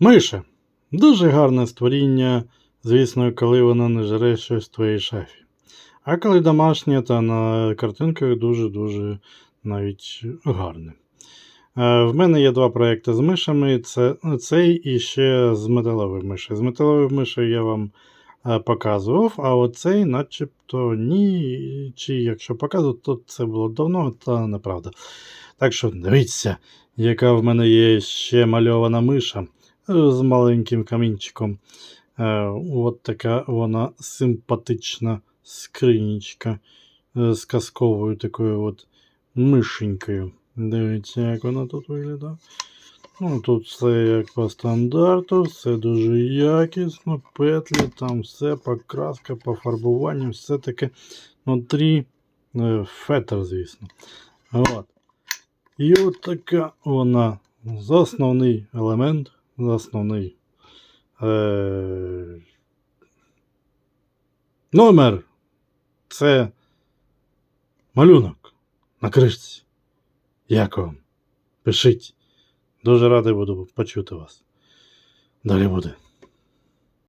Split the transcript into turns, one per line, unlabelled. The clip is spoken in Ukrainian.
Миша. Дуже гарне створіння, звісно, коли воно не жре щось в твоїй шафі. А коли домашнє, та на картинках дуже-дуже навіть гарне. Е, В мене є два проекти з мишами. Це цей і ще з металовою мишею. З металовою мишею я вам е, показував, а оцей начебто ні. Чи якщо показував, то це було давно, та неправда. Так що дивіться, яка в мене є ще мальована миша з маленьким камінчиком. Е, От така вона симпатична скринічка е, з казковою такою от мишенькою. Дивіться, як вона тут виглядає. Ну, тут все як по стандарту, все дуже якісно, петлі, там все, покраска, пофарбування, все таке внутрі е, фетр, звісно. От. І от така вона основний елемент, основний е- номер. Це малюнок на кришці. Як вам? Пишіть. Дуже радий буду почути вас. Далі буде.